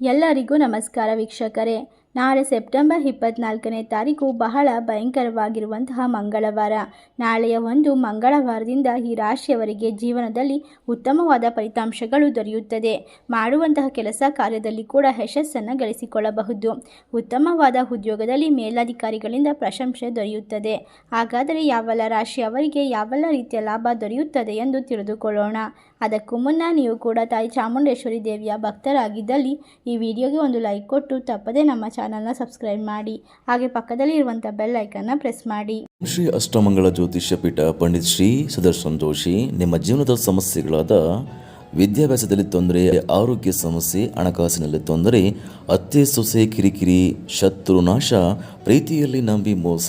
ಎಲ್ಲರಿಗೂ ನಮಸ್ಕಾರ ವೀಕ್ಷಕರೇ. ನಾಳೆ ಸೆಪ್ಟೆಂಬರ್ ಇಪ್ಪತ್ನಾಲ್ಕನೇ ತಾರೀಕು ಬಹಳ ಭಯಂಕರವಾಗಿರುವಂತಹ ಮಂಗಳವಾರ. ನಾಳೆಯ ಒಂದು ಮಂಗಳವಾರದಿಂದ ಈ ರಾಶಿಯವರಿಗೆ ಜೀವನದಲ್ಲಿ ಉತ್ತಮವಾದ ಫಲಿತಾಂಶಗಳು ದೊರೆಯುತ್ತದೆ. ಮಾಡುವಂತಹ ಕೆಲಸ ಕಾರ್ಯದಲ್ಲಿ ಕೂಡ ಯಶಸ್ಸನ್ನು ಗಳಿಸಿಕೊಳ್ಳಬಹುದು. ಉತ್ತಮವಾದ ಉದ್ಯೋಗದಲ್ಲಿ ಮೇಲಾಧಿಕಾರಿಗಳಿಂದ ಪ್ರಶಂಸೆ ದೊರೆಯುತ್ತದೆ. ಹಾಗಾದರೆ ಯಾವೆಲ್ಲ ರಾಶಿಯವರಿಗೆ ಯಾವೆಲ್ಲ ರೀತಿಯ ಲಾಭ ದೊರೆಯುತ್ತದೆ ಎಂದು ತಿಳಿದುಕೊಳ್ಳೋಣ. ಅದಕ್ಕೂ ಮುನ್ನ ನೀವು ಕೂಡ ತಾಯಿ ಚಾಮುಂಡೇಶ್ವರಿ ದೇವಿಯ ಭಕ್ತರಾಗಿದ್ದಲ್ಲಿ ಈ ವಿಡಿಯೋಗೆ ಒಂದು ಲೈಕ್ ಕೊಟ್ಟು ತಪ್ಪದೇ ನಮ್ಮ ಚಾನಲ್ನ ಸಬ್ಸ್ಕ್ರೈಬ್ ಮಾಡಿ. ಹಾಗೆ ಪಕ್ಕದಲ್ಲಿ ಇರುವಂಥ ಬೆಲ್ ಐಕನ್ನ ಪ್ರೆಸ್ ಮಾಡಿ. ಶ್ರೀ ಅಷ್ಟಮಂಗಳ ಜ್ಯೋತಿಷ್ಯ ಪೀಠ ಪಂಡಿತ್ ಶ್ರೀ ಸುದರ್ಶನ್ ಜೋಶಿ ನಿಮ್ಮ ಜೀವನದ ಸಮಸ್ಯೆಗಳಾದ ವಿದ್ಯಾಭ್ಯಾಸದಲ್ಲಿ ತೊಂದರೆ, ಆರೋಗ್ಯ ಸಮಸ್ಯೆ, ಹಣಕಾಸಿನಲ್ಲಿ ತೊಂದರೆ, ಅತ್ತೆ ಸೊಸೆ ಕಿರಿಕಿರಿ, ಶತ್ರು ನಾಶ, ಪ್ರೀತಿಯಲ್ಲಿ ನಂಬಿ ಮೋಸ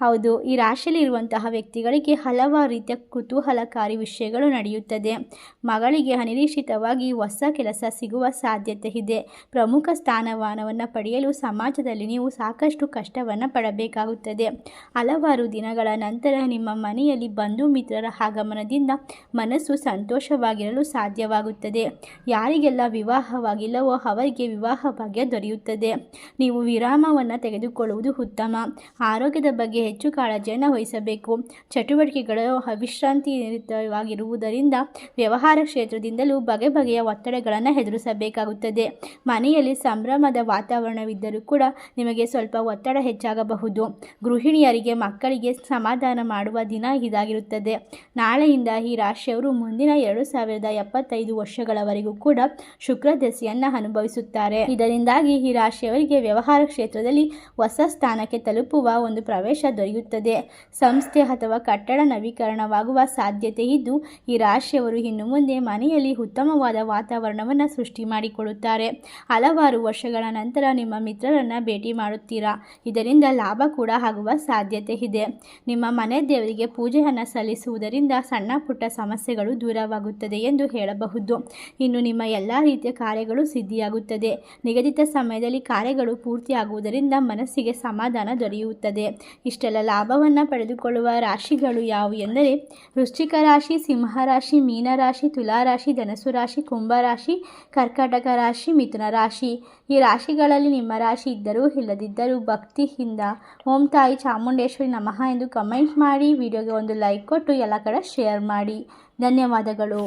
ಹೌದು, ಈ ರಾಶಿಯಲ್ಲಿ ಇರುವಂತಹ ವ್ಯಕ್ತಿಗಳಿಗೆ ಹಲವಾರು ರೀತಿಯ ಕುತೂಹಲಕಾರಿ ವಿಷಯಗಳು ನಡೆಯುತ್ತದೆ. ಮಗಳಿಗೆ ಅನಿರೀಕ್ಷಿತವಾಗಿ ಹೊಸ ಕೆಲಸ ಸಿಗುವ ಸಾಧ್ಯತೆ ಇದೆ. ಪ್ರಮುಖ ಸ್ಥಾನಮಾನವನ್ನು ಪಡೆಯಲು ಸಮಾಜದಲ್ಲಿ ನೀವು ಸಾಕಷ್ಟು ಕಷ್ಟವನ್ನು ಪಡಬೇಕಾಗುತ್ತದೆ. ಹಲವಾರು ದಿನಗಳ ನಂತರ ನಿಮ್ಮ ಮನೆಯಲ್ಲಿ ಬಂಧು ಮಿತ್ರರ ಆಗಮನದಿಂದ ಮನಸ್ಸು ಸಂತೋಷವಾಗಿರಲು ಸಾಧ್ಯವಾಗುತ್ತದೆ. ಯಾರಿಗೆಲ್ಲ ವಿವಾಹವಾಗಿಲ್ಲವೋ ಅವರಿಗೆ ವಿವಾಹ ಭಾಗ್ಯ ದೊರೆಯುತ್ತದೆ. ನೀವು ವಿರಾಮವನ್ನು ತೆಗೆದುಕೊಳ್ಳುವುದು ಉತ್ತಮ. ಆರೋಗ್ಯದ ಬಗ್ಗೆ ಹೆಚ್ಚು ಕಾಳಜಿಯನ್ನು ವಹಿಸಬೇಕು. ಚಟುವಟಿಕೆಗಳು ಅವಿಶ್ರಾಂತಿಯುತವಾಗಿರುವುದರಿಂದ ವ್ಯವಹಾರ ಕ್ಷೇತ್ರದಿಂದಲೂ ಬಗೆ ಬಗೆಯ ಒತ್ತಡಗಳನ್ನು ಎದುರಿಸಬೇಕಾಗುತ್ತದೆ. ಮನೆಯಲ್ಲಿ ಸಂಭ್ರಮದ ವಾತಾವರಣವಿದ್ದರೂ ಕೂಡ ನಿಮಗೆ ಸ್ವಲ್ಪ ಒತ್ತಡ ಹೆಚ್ಚಾಗಬಹುದು. ಗೃಹಿಣಿಯರಿಗೆ ಮಕ್ಕಳಿಗೆ ಸಮಾಧಾನ ಮಾಡುವ ದಿನ ಇದಾಗಿರುತ್ತದೆ. ನಾಳೆಯಿಂದ ಈ ರಾಶಿಯವರು ಮುಂದಿನ ಎರಡು ಸಾವಿರದ ಎಪ್ಪತ್ತೈದು ವರ್ಷಗಳವರೆಗೂ ಕೂಡ ಶುಕ್ರ ಅನುಭವಿಸುತ್ತಾರೆ. ಇದರಿಂದಾಗಿ ಈ ರಾಶಿಯವರಿಗೆ ವ್ಯವಹಾರ ಕ್ಷೇತ್ರದಲ್ಲಿ ಹೊಸ ಸ್ಥಾನಕ್ಕೆ ತಲುಪುವ ಒಂದು ಪ್ರವೇಶ ದೊರೆಯುತ್ತದೆ. ಸಂಸ್ಥೆ ಅಥವಾ ಕಟ್ಟಡ ನವೀಕರಣವಾಗುವ ಸಾಧ್ಯತೆ ಇದ್ದು, ಈ ರಾಶಿಯವರು ಇನ್ನು ಮುಂದೆ ಮನೆಯಲ್ಲಿ ಉತ್ತಮವಾದ ವಾತಾವರಣವನ್ನು ಸೃಷ್ಟಿ ಮಾಡಿಕೊಡುತ್ತಾರೆ ಹಲವಾರು ವರ್ಷಗಳ ನಂತರ ನಿಮ್ಮ ಮಿತ್ರರನ್ನು ಭೇಟಿ ಮಾಡುತ್ತೀರಾ? ಇದರಿಂದ ಲಾಭ ಕೂಡ ಆಗುವ ಸಾಧ್ಯತೆ ಇದೆ. ನಿಮ್ಮ ಮನೆ ದೇವರಿಗೆ ಪೂಜೆಯನ್ನು ಸಲ್ಲಿಸುವುದರಿಂದ ಸಣ್ಣ ಪುಟ್ಟ ಸಮಸ್ಯೆಗಳು ದೂರವಾಗುತ್ತದೆ ಎಂದು ಹೇಳಬಹುದು. ಇನ್ನು ನಿಮ್ಮ ಎಲ್ಲ ರೀತಿಯ ಕಾರ್ಯಗಳು ಸಿದ್ಧಿಯಾಗುತ್ತದೆ. ನಿಗದಿತ ಸಮಯದಲ್ಲಿ ಕಾರ್ಯಗಳು ಪೂರ್ತಿಯಾಗುವುದರಿಂದ ಮನಸ್ಸಿಗೆ ಸಮಾಧಾನ ದೊರೆಯುತ್ತದೆ. ಇಷ್ಟೆಲ್ಲ ಲಾಭವನ್ನು ಪಡೆದುಕೊಳ್ಳುವ ರಾಶಿಗಳು ಯಾವುವು ಎಂದರೆ ವೃಶ್ಚಿಕ ರಾಶಿ, ಸಿಂಹ ರಾಶಿ, ಮೀನ ರಾಶಿ, ತುಲಾ ರಾಶಿ ಧನಸು ರಾಶಿ, ಕುಂಭ ರಾಶಿ, ಕರ್ಕಾಟಕ ರಾಶಿ, ಮಿಥುನ ರಾಶಿ. ಈ ರಾಶಿಗಳಲ್ಲಿ ನಿಮ್ಮ ರಾಶಿ ಇದ್ದರೂ ಇಲ್ಲದಿದ್ದರೂ ಭಕ್ತಿಯಿಂದ ಓಂ ತಾಯಿ ಚಾಮುಂಡೇಶ್ವರಿ ನಮಃ ಎಂದು ಕಮೆಂಟ್ ಮಾಡಿ ವಿಡಿಯೋಗೆ ಒಂದು ಲೈಕ್ ಕೊಟ್ಟು ಎಲ್ಲ ಕಡೆ ಶೇರ್ ಮಾಡಿ. ಧನ್ಯವಾದಗಳು.